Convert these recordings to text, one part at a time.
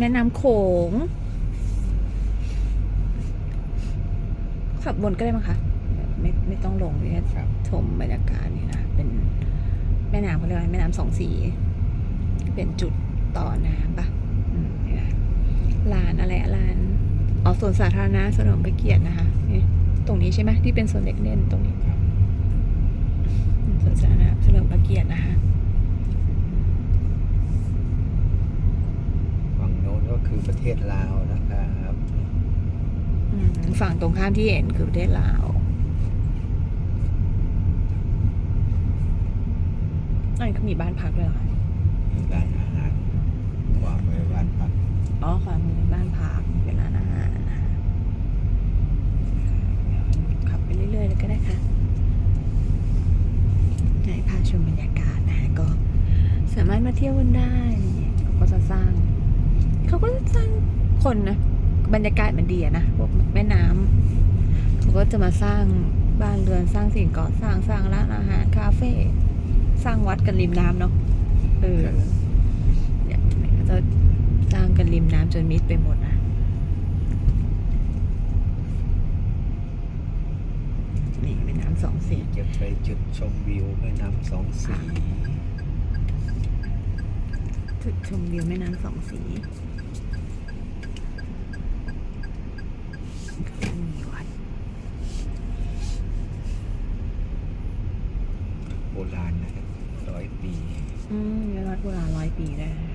แม่น้ำโขง ขับบนก็ได้มั้งคะไม่ไม่ต้องลงเนี่ยครับชมบรรยากาศนี่นะ เป็นแม่น้ำเขาเรียกว่าแม่น้ำสองสี เป็นจุดต่อน้ำปะอืมนี่นะลานอะไรอะลานอ๋อสวนสาธารณะเฉลิมพระเกียรตินะคะนี่ตรงนี้ใช่ไหมที่เป็นสวนเด็กเล่นตรงนี้ครับอืมสวนสาธารณะเฉลิมพระเกียรตินะคะ ฝั่งโน้นก็ คือประเทศลาวนะครับอืมฝั่งตรงข้ามที่เห็นคือประเทศลาวอันนี้ก็มีบ้านพักด้วยเหรอคะมีร้านอาหารวางไว้บ้านพักอ๋อค่ะมีบ้านพักเป็นร้านอาหารนะคะเดี๋ยวขับไปเรื่อยๆเลยก็ได้ค่ะไหนพาชมบรรยากาศนะคะก็สามารถมาเที่ยวกันได้อะไรเงี้ยเขาก็จะสร้าง เขาก็จะสร้างคนนะบรรยากาศมันดีอะนะพวกแม่น้ำเขาก็จะมาสร้างบ้านเรือนสร้างสิ่งก่อสร้างสร้างร้านอาหารคาเฟ่สร้างวัดกันริมน้ำเนาะเออเนี่ยเขาจะสร้างกันริมน้ำจนมิดไปหมดนะนี่แม่น้ำสองสีจะไปจุดชมวิวแม่น้ำสองสีจุดชมวิวแม่น้ำสองสีมีวัด โบราณนะครับร้อยปี อืมมี วัดโบราณร้อยปีได้นะ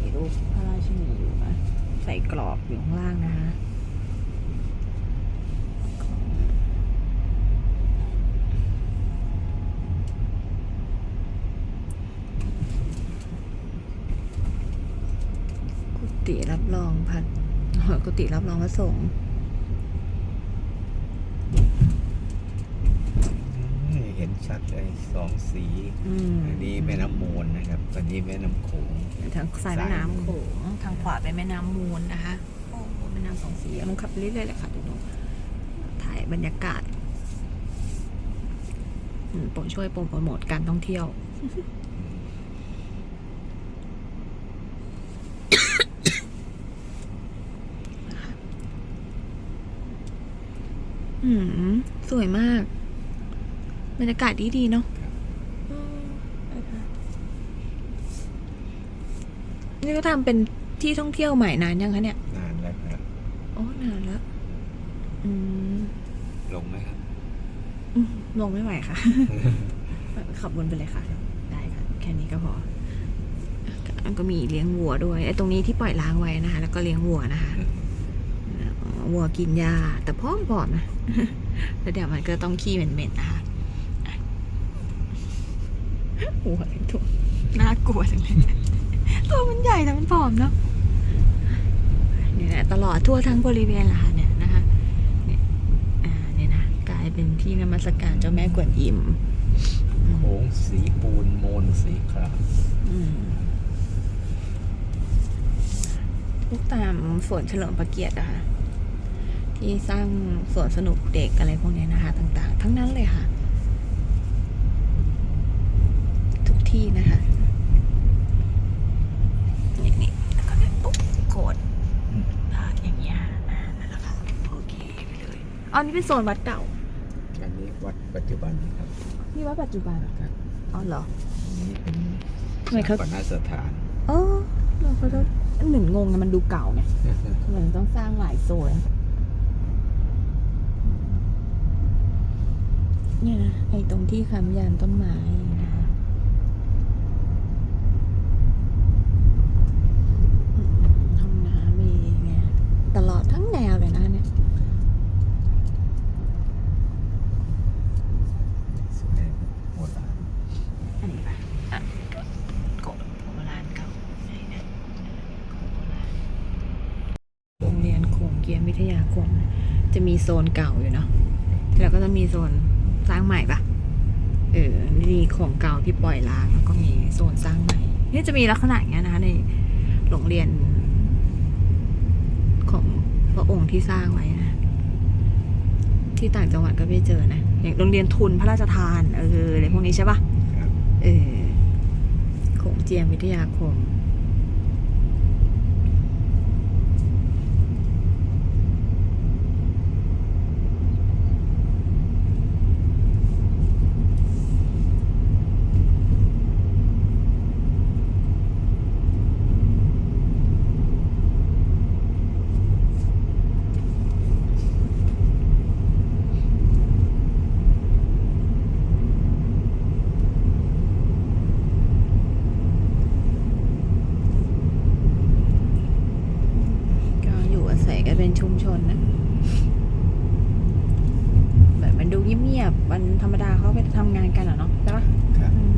มีรูปพระราชินีอยู่นะใส่กรอบอยู่ข้างล่างนะคะกุฏิรับรองพัดกุฏิรับรองพระสงฆ์ อืมเห็น ชัดเลยสองสีอืมอันนี้แม่น้ำมูลนะครับอันนี้แม่น้ำโขง ทางซ้ายแม่น้ำโขงทางขวาเป็นแม่น้ำมูลนะคะโอ้โหแม่น้ำสองสีลงขับไปเรื่อยๆเลยค่ะทุกคนถ่ายบรรยากาศอืมผมช่วยโปรโมทการท่องเที่ยว อืม สวยมาก บรรยากาศดีดีๆเนาะอืมไปค่ะนี่ก็ทำเป็นที่ท่องเที่ยวใหม่นานยังคะเนี่ย นานแล้วครับโอ้นานแล้ว อืม ลงไหมครับอืมลงไม่ไหวค่ะ ขับวนไปเลยค่ะ ได้ค่ะ แค่นี้ก็พอมันก็มีเลี้ยงวัวด้วยไอ้ตรงนี้ที่ปล่อยล้างไว้นะคะ แล้วก็เลี้ยงวัวนะคะอ๋อวัวกินหญ้าแต่พร้อมผอมๆนะแล้วเดี๋ยวมันก็ต้องขี้เหม็นๆนะคะอะ หัวเป็นตัวน่ากลัวจังเลยตัวมันใหญ่แต่มันผอมเนาะนี่แหละตลอดทั่วทั้งบริเวณละค่ะเนี่ยนะคะเนี่ยอ่าเนี่ยนะกลายเป็นที่นมัสการเจ้าแม่กวนอิมโขงสีปูนโมนสีขาวอืมลูกตามสวนเฉลิมพระเกียรติอะค่ะที่สร้างสวนสนุกเด็กอะไรพวกเนี้ยนะคะ ต่าง ๆ ทั้งนั้นเลยค่ะ ทุกที่นะคะนี่นี่แล้วก็เนี่ยปุ๊บโกดพาดอย่างเงี้ยอ่านั่นแหละค่ะโอเคไปเลยอ๋อนี่เป็นโซนวัดเก่าอันนี้วัดปัจจุบันนะครับนี่วัดปัจจุบันนะครับอ๋อเหรออันนี้เป็นทำไมเขาปนสถานเออเขาจะเหมือนงงนะมันดูเก่าไงเหมือนต้องสร้างหลายโซนเนี่ยนะไอ้ตรงที่ค้ำยันต้นไม้นะคะอืมห้องน้ำมีไงตลอดทั้งแนวเลยนะเนี่ย สวยโบราณ อันนี้ปะอะกบโบราณเก่าไหนนะกบโบราณโรง เรียนโขงเกียมวิทยาคม จะมีโซนเก่าอยู่เนาะแล้วก็จะมีโซนสร้างใหม่ปะเออนี่ของเก่าที่ปล่อยล้างแล้วก็มีโซนสร้างใหม่นี่จะมีลักษณะอย่างเงี้ยนะคะในโรงเรียน ของพระองค์ที่สร้างไว้นะที่ต่างจังหวัดก็ไปเจอนะอย่างโรงเรียนทุนพระราชทานเอออะไรพวกนี้ใช่ปะครับเออเจียมวิทยาคม ก็อยู่อาศัยกันเป็นชุมชนนะแบบมันดูเงียบๆวันธรรมดาเขาไปทำงานกันอะเนาะใช่ปะ ครับ อืม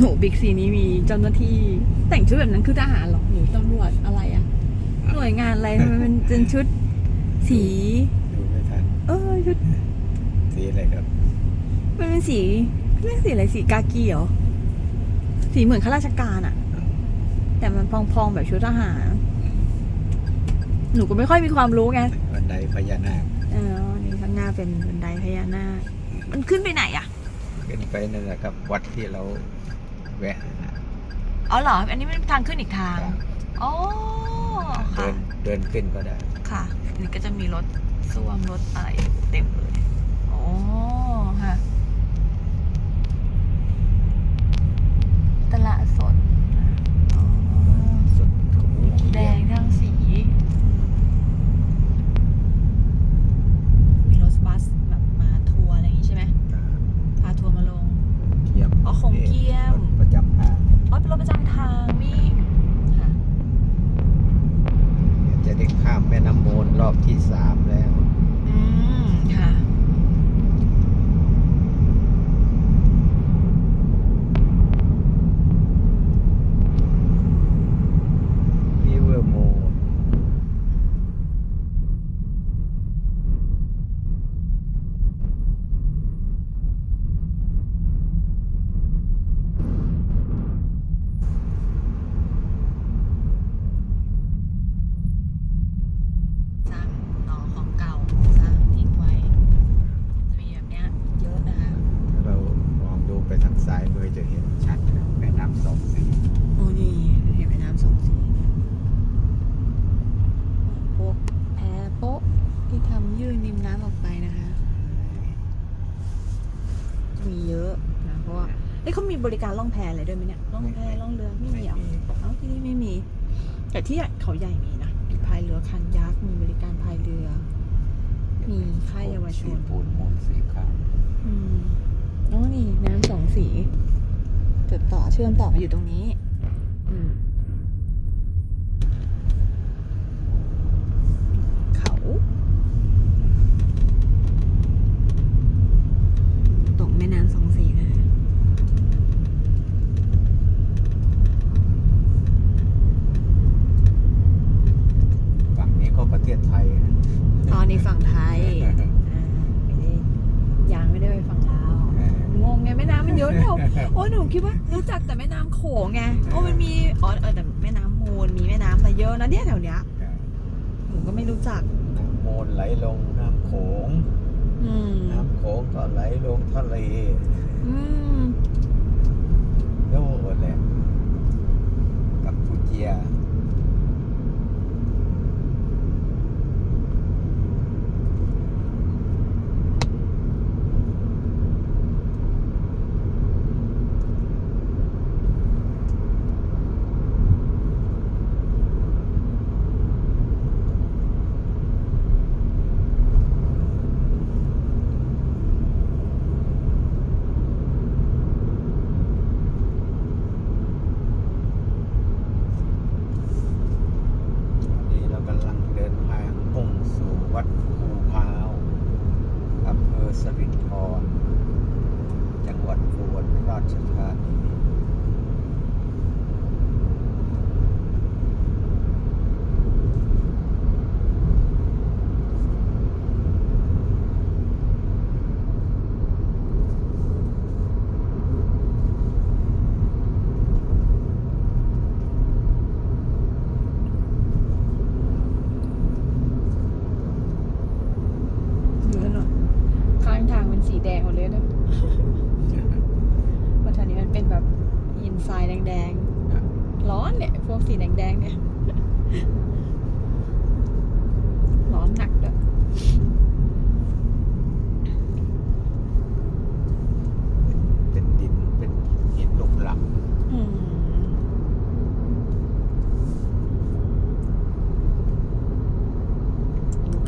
โห บิ๊กซีนี้มีเจ้าหน้าที่ แต่งชุดแบบนั้นคือทหารเหรอหรือตำรวจอะไรอะหน่วยงานอะไรทำไมมันเป็นชุดสี ดูไม่ทันเออชุดสีอะไรครับมันเป็นสีเรียกสีอะไรสีกากีเหรอสีเหมือนข้าราชการอะแต่มันพองๆแบบชุดทหารหนูก็ไม่ค่อยมีความรู้ไงบันไดพญานาคเออนี่ข้างหน้าเป็นบันไดพญานาคมันขึ้นไปไหนอะขึ้นไปนั่นแหละครับ วัดที่เรา แวะนะอ๋อเหรอ อันนี้มันทางขึ้นอีกทาง อ๋อเดิค่ะนเดินขึ้นก็ได้ ค่ะอันนี้ก็จะมีรถส้วมรถอะไรเต็มเลย โอ้ค่ะ ตลาดสดอ๋อ สุดขมูเขี แด ยว งทั้งสี มีรถบัสแบบมาทัวร์อะไรอย่างงี้ใช่ไหม พาทัวร์มาลง เทียม อ๋อของเกียม รถประจำทาง อ๋อเป็นรถประจำทางมิ่งค่ะ จะได้ข้ามแม่น้ำโมนรอบที่สามแล้ว อืม ค่ะ ริเวอร์โมน สร้างต่อของเก่า สร้างทิ้งไว้ จะมีแบบเนี้ยเยอะนะคะ ถ้าเรามองดูไปทางซ้ายมือจะเห็นชัดนะแม่น้ำสองสี โอ้นี่เห็นแม่น้ำสองสีพวกแพโป๊ะที่ทำยื่นริมน้ำออกไปนะคะ มีเยอะนะ เพราะว่าเอ้ยเขามีบริการล่องแพอะไรด้วยไหมเนี่ยล่องแพล่องเรือไม่มีเหรอเอ้าที่นี่ไม่มี แต่ที่เขาใหญ่มีนะมีพายเรือคันยักษ์มีบริการพายเรือ มีค่ายเยาวชสีนปูนมูลสีขาวอืมอ๋อนี่น้ำสองสีจุดต่อเชื่อมต่อมาอยู่ตรงนี้ อืมเขา ตกแม่น้ำสองสีนะ ฝั่งนี้ก็ประเทศไทยนะ อ๋อนี่ ฝั่งไทยอ่าไม่ได้ยังไม่ได้ไปฝั่งลาวเอองงไงแม่น้ำมันเยอะเนี่ยโอ้ยหนูคิดว่ารู้จักแต่แม่น้ำโขงไงโอ้มันมีอ๋อเออแต่แม่น้ำมูลมีแม่น้ำอะไรเยอะนะเนี่ยแถวเนี้ยหนูก็ไม่รู้จักน้ำโมนไหลลงน้ำโขงอืมน้ำโขงก็ไหลลงทะเลอืมโน่นแหละกัมพูเชีย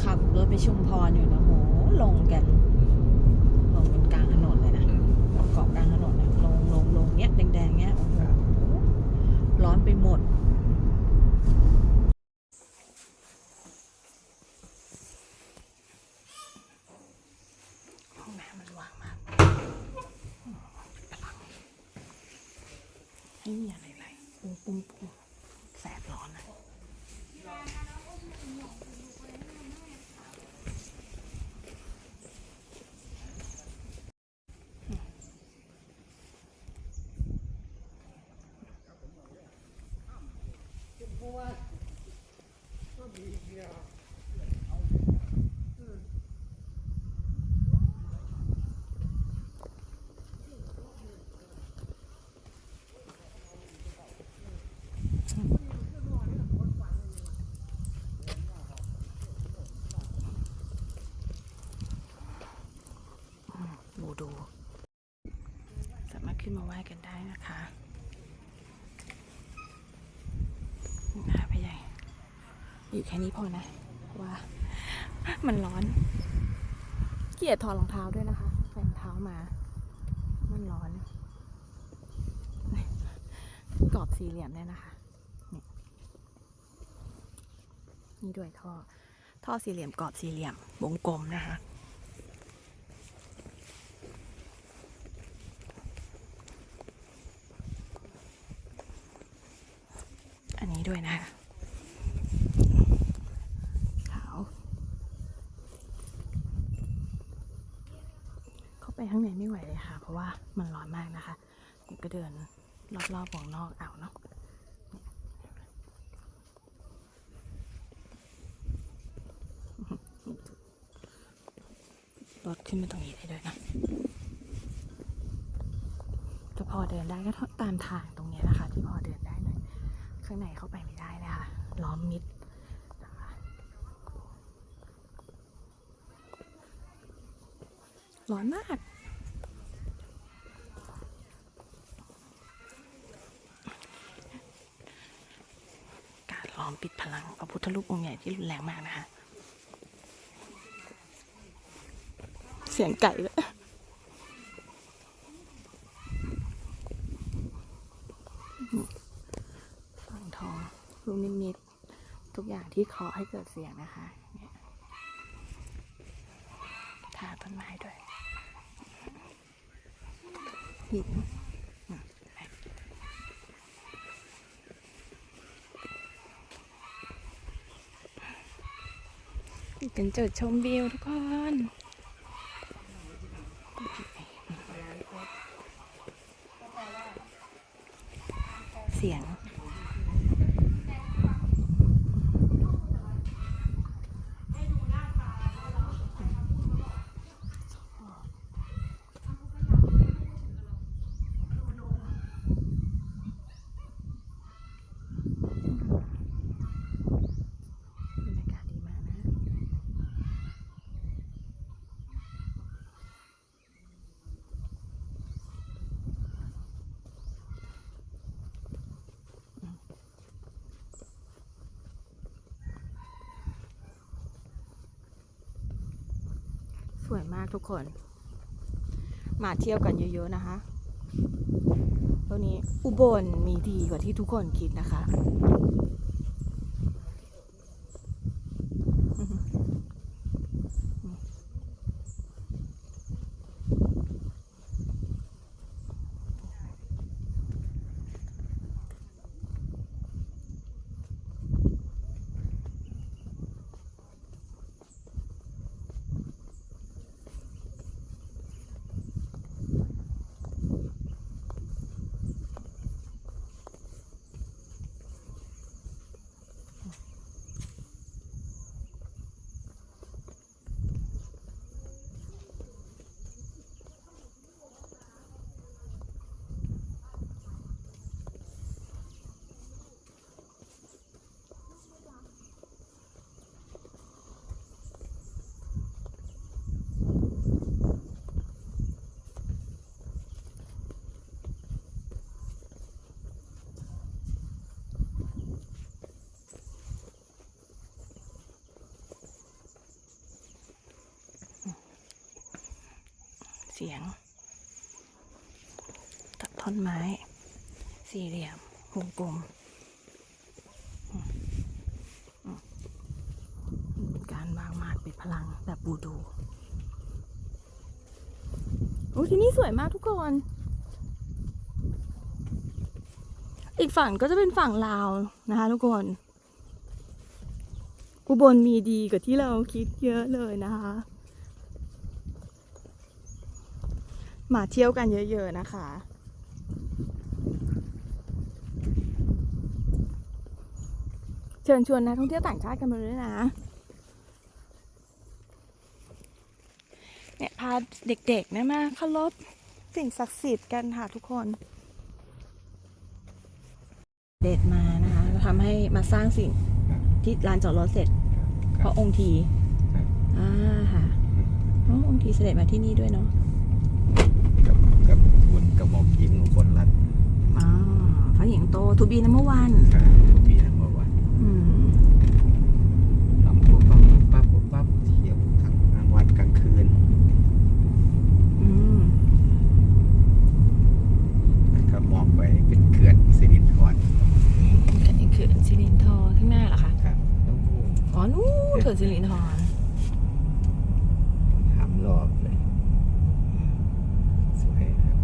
ขับรถไปชุมพรอยู่นะโหลงกัน ลงกันกลางถนนเลยนะเกาะกลางถนนนะลงลงลงเนี้ยแดงๆเนี้ยโอ้โหร้อนไปหมด ห้องน้ำมันว่างมากพลังไม่มีอะไรเลยปุ้งปุ้งปุ้งแสบร้อนนะดูดู สามารถ ขึ้นมาไหว้กันได้นะคะนะพี่ใหญ่อยู่แค่นี้พอนะว่ามันร้อน เกลียดถอดรองเท้าด้วยนะคะใส่รองเท้ามา มันร้อนกรอบสี่เหลี่ยมเนี่ยนะคะนี่นี่ด้วยท่อท่อสี่เหลี่ยมกรอบสี่เหลี่ยมวงกลมนะคะ อันนี้ ด้วยนะคะขาวเข้าไปข้างในไม่ไหวเลยค่ะ เพราะว่ามันร้อนมากนะคะนี่ก็เดินรอบๆวงนอกเอาเนาะรถขึ้นมาตรงนี้ได้ด้วยนะจะพอเดินได้ก็ตามทางตรงนี้นะคะ ที่พอเดินได้หน่อย ข้างในเข้าไปไม่ได้เลยค่ะล้อมมิดร้อนมาก การล้อมปิดพลังพระพุทธรูปองค์ใหญ่ที่รุนแรงมากนะคะ เสียงไก่เลยฟังทองลูกนิมิต ที่เคาะให้เกิดเสียงนะคะเนี่ยทาต้นไม้ด้วยหินอืมเป็นจุดชมวิวทุกคน เสียง บรรยากาศดีมากนะ ส วยมากทุกคน มาเที่ยวกันเยอะๆนะคะตัวนี้อุบลมีดีกว่าที่ทุกคนคิดนะคะ สียง ตัดท่อนไม้ สี่เหลี่ยมวงกลมการวางหมากเป็นพลังแบบบูดูโอ้ที่นี่สวยมากทุกคน อีกฝั่งก็จะเป็นฝั่งลาวนะคะทุกคน อุบลมีดีกว่าที่เราคิดเยอะเลยนะคะ มาเที่ยวกันเยอะ ๆ นะคะ เชิญชวนนักท่องเที่ยวต่างชาติกันมาด้วยนะเนี่ยพาเด็กๆนะมาเคารพสิ่งศักดิ์สิทธิ์กันค่ะทุกคน เด็ดมานะคะทำให้มาสร้างสิ่งที่ลานจอดรถเสร็จ เพราะองค์ทีอ่าค่ะอ๋อองค์ทีเสด็จมาที่นี่ด้วยเนาะ กับกับทุนกระ หม่อมหญิงอุบลรัตน์อ๋อพระหญิงโตทูบีนัมเบอร์วันค่ะปีนั้นเมื่อวันอืมลำปุ๊บปั๊บปุ๊บปั๊บปุ๊บปั๊บเที่ยวทั้งกลางวันกลางคืนอืมแล้วก็มองไปเป็นเขื่อนสิรินธรอันนี้คือสิรินทรข้างหน้าเหรอคะ ครับต้องอ๋อ นู้นเขื่อนสิรินทร ถามรอบเลย สวยครับ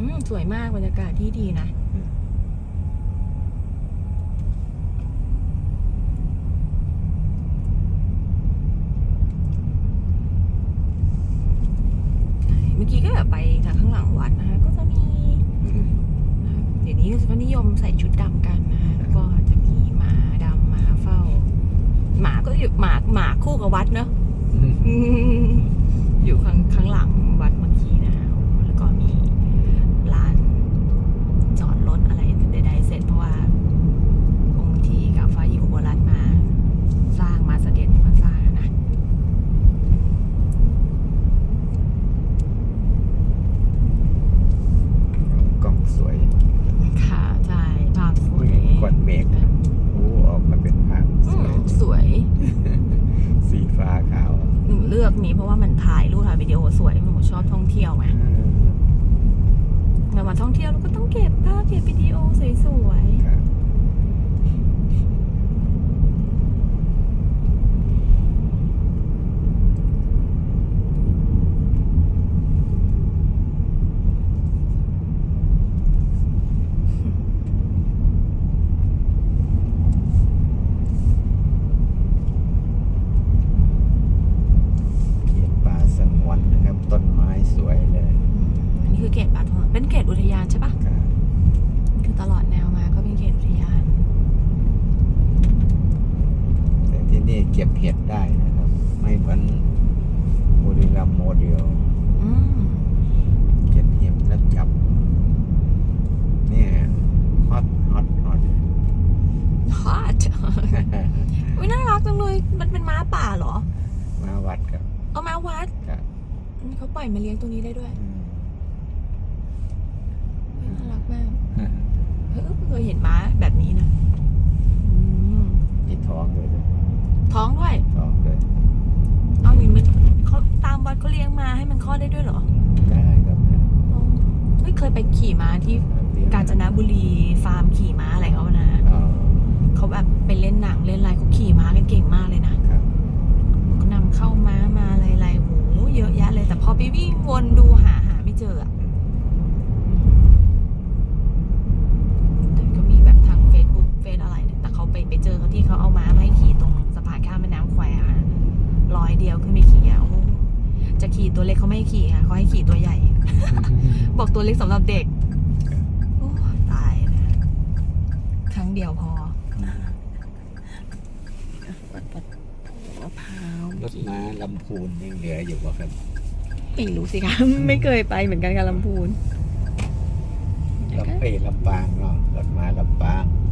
อืมสวยมากบรรยากาศที่ดีนะอืมใช่เมื่อกี้ก็แบบไปทางข้างหลังวัดนะคะ ก็จะมีอืมนะคะเดี๋ยวนี้ก็นิยมใส่ชุดดำกันนะคะแล้วก็จะมีหมาดำหมาเฝ้า หมาก็อยู่หมาหมาคู่กับวัดเนอะอืมอยู่ข้างข้างหลังวัดเมื่อกี้นะคะแล้วก็มีลานจอดรถอะไรใดๆเสร็จเพราะว่าองค์ทีกับฟ้าหญิงอุบลรัตน์มา สร้างมาเสด็จมาสร้างอะนะ กล้องสวย ค่ะใช่ภาพสวย ก้อนเมฆโอ้ออกมาเป็นภาพส อื วย มสวย สีฟ้าขาว หนูเลือกนี้เพราะว่ามันถ่ายรูปถ่ายวิดีโอสวยหนูชอบท่องเที่ยวไง อืม เรามาท่องเที่ยวเราก็ต้องเก็บภาพเก็บวิดีโอสวย ครับ เขียนป่าสงวนนะครับ ต้นไม้สวยเลย ๆอืมอันนี้คือเขตป่าทองเป็นเขตอุทยานใช่ปะ ครับ คือตลอดแนวมาก็เป็นเขตอุทยาน แต่ที่นี่เก็บเห็ดได้นะครับ ไม่เหมือนบุรีรัมย์โมเดล อืม เก็บเห็ดแล้วจับ เนี่ยฮอตฮอตฮอต ฮอต อุ้ยน่า รักจังเลย มันเป็นม้าป่าเหรอ มาวัดครับเอาม้าวัดครับอืมเขาปล่อยมาเลี้ยงตรงนี้ได้ด้วยอืมอุ๊ยน่ารักมากเฮ้ยเพิ่งเคยเห็นม้าแบบนี้นะอืมมีท้องเลยนะท้องด้วย ท้องเลยเอาอย่างนี้เขาตามวัดเขาเลี้ยงมาให้มันคลอดได้ด้วยเหรอได้ครับอ๋อเฮ้ยเคยไปขี่ม้าที่กาญจนบุรีฟาร์มขี่ม้าอะไรเขานะอ๋อ เขาแบบไปเล่นหนังเล่นอะไรเขาขี่ม้ากันเก่งมากเลยนะครับเขานำเข้าม้ามาอะไรๆโหเยอะแยะเลย แต่พอไปวิ่งวนดูหาหาไม่เจออะแต่ก็มีแบบทางเฟซบุ๊กเฟซอะไรเนี่ยแต่เขาไปไปเจอเขาที่เขาเอาม้ามาให้ขี่ตรงสะพานข้ามแม่น้ำแควค่ะร้อยเดียวขึ้นไปขี่อะโอ้โหจะขี่ตัวเล็กเขาไม่ให้ขี่ค่ะเขาให้ขี่ตัวใหญ่ บอกตัวเล็กสำหรับเด็กโอ้ตายนะครั้งเดียวพอ ลำพูนยังเหลืออยู่บ่ครับไม่รู้สิคะไม่เคยไปเหมือนกันกับลำพูนลำเอยลำปางเนาะรถม้าลำปางอ